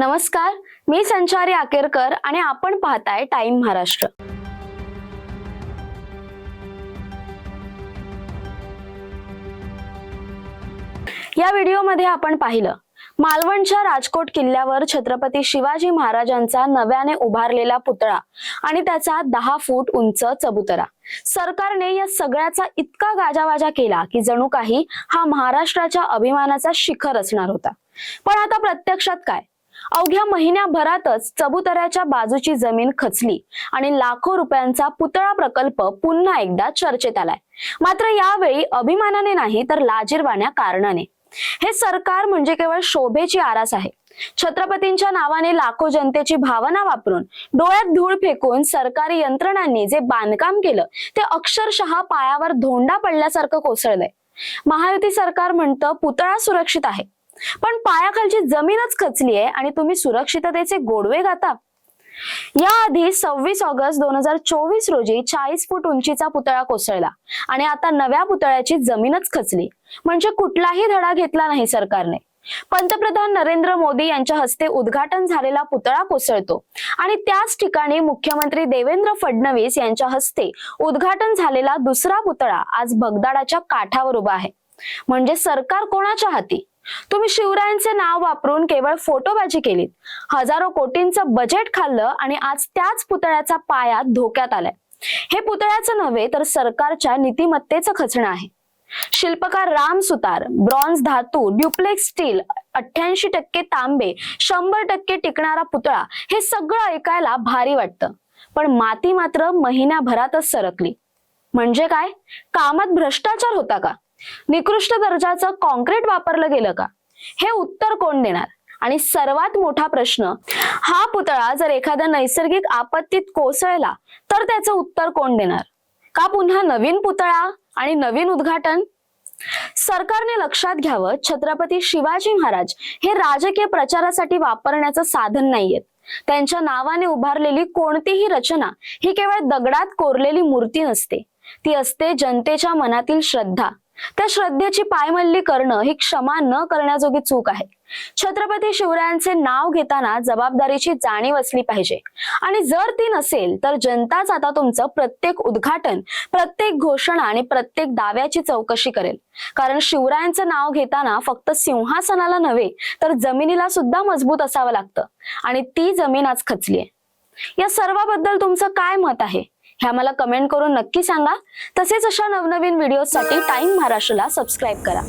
नमस्कार मी संचारी आकेरकर आणि आपण पाहताय टाइम महाराष्ट्र. या व्हिडिओमध्ये आपण पाहिलं मालवणच्या राजकोट किल्ल्यावर छत्रपती शिवाजी महाराजांचा नव्याने उभारलेला पुतळा आणि त्याचा दहा फूट उंच चबुतरा. सरकारने या सगळ्याचा इतका गाजावाजा केला की जणू काही हा महाराष्ट्राच्या अभिमानाचा शिखर असणार होता. पण आता प्रत्यक्षात काय? अवघ्या महिन्याभरातच चबुतऱ्याच्या बाजूची जमीन खचली आणि लाखो रुपयांचा पुतळा प्रकल्प पुन्हा एकदा चर्चेत आलाय. मात्र यावेळी अभिमानाने नाही तर लाजीरवाण्या कारणाने. हे सरकार म्हणजे केवळ शोभेची आरास आहे. छत्रपतींच्या नावाने लाखो जनतेची भावना वापरून डोळ्यात धूळ फेकून सरकारी यंत्रणांनी जे बांधकाम केलं ते अक्षरशः पायावर धोंडा पडल्यासारखं कोसळलंय. महायुती सरकार म्हणतं पुतळा सुरक्षित आहे. पण पायाखालची जमीनच खचली आहे आणि तुम्ही सुरक्षिततेचे गोडवे गाता. याआधी सव्वीस ऑगस्ट दोन हजार चोवीस रोजी चाळीस फूट उंचीचा पुतळा कोसळला आणि आता नव्या पुतळ्याची जमीनच खचली. म्हणजे कुठलाही धडा घेतला नाही सरकारने. पंतप्रधान नरेंद्र मोदी यांच्या हस्ते उद्घाटन झालेला पुतळा कोसळतो आणि त्याच ठिकाणी मुख्यमंत्री देवेंद्र फडणवीस यांच्या हस्ते उद्घाटन झालेला दुसरा पुतळा आज भगदाडाच्या काठावर उभा आहे. म्हणजे सरकार कोणाच्या हाती? तुम्ही शिवरायांचे नाव वापरून केवळ फोटोबाजी केलीत. हजारो कोटींचं बजेट खाल्लं आणि आज त्याच पुतळ्याचा पाया धोक्यात आलाय. हे पुतळ्याचं नव्हे तर सरकारच्या नीतिमत्तेचं खचणं आहे. शिल्पकार राम सुतार ब्रॉन्झ धातू ड्युप्लेक्स स्टील अठ्ठ्याऐंशी टक्के तांबे शंभर टक्के टिकणारा पुतळा हे सगळं ऐकायला भारी वाटतं. पण माती मात्र महिन्याभरातच सरकली. म्हणजे काय? कामात भ्रष्टाचार होता का? निकृष्ट दर्जाचं कॉन्क्रीट वापरलं गेलं का? हे उत्तर कोण देणार? आणि सर्वात मोठा प्रश्न हा पुतळा जर एखाद्या नैसर्गिक आपत्तीत कोसळला तर त्याचं उत्तर कोण देणार? का पुन्हा नवीन पुतळा आणि नवीन उद्घाटन? सरकारने लक्षात घ्यावं छत्रपती शिवाजी महाराज हे राजकीय प्रचारासाठी वापरण्याचं साधन नाहीयेत. त्यांच्या नावाने उभारलेली कोणतीही रचना ही केवळ दगडात कोरलेली मूर्ती नसते. ती असते जनतेच्या मनातील श्रद्धा. त्या श्रद्धेची पायमल्ली करणं ही क्षमा न करण्याजोगी चूक आहे. छत्रपती शिवरायांचे नाव घेताना जबाबदारीची जाणीव असली पाहिजे. आणि जर ती नसेल तर जनताच आता तुमचं प्रत्येक उद्घाटन प्रत्येक घोषणा आणि प्रत्येक दाव्याची चौकशी करेल. कारण शिवरायांचं नाव घेताना फक्त सिंहासनाला नव्हे तर जमिनीला सुद्धा मजबूत असावं लागतं. आणि ती जमीन आज खचली आहे या सर्वाबद्दल तुमचं काय मत आहे? हे आम्हाला कमेंट करून नक्की सांगा. तसेच अशा नवनवीन व्हिडिओसाठी टाइम महाराष्ट्राला सबस्क्राईब करा.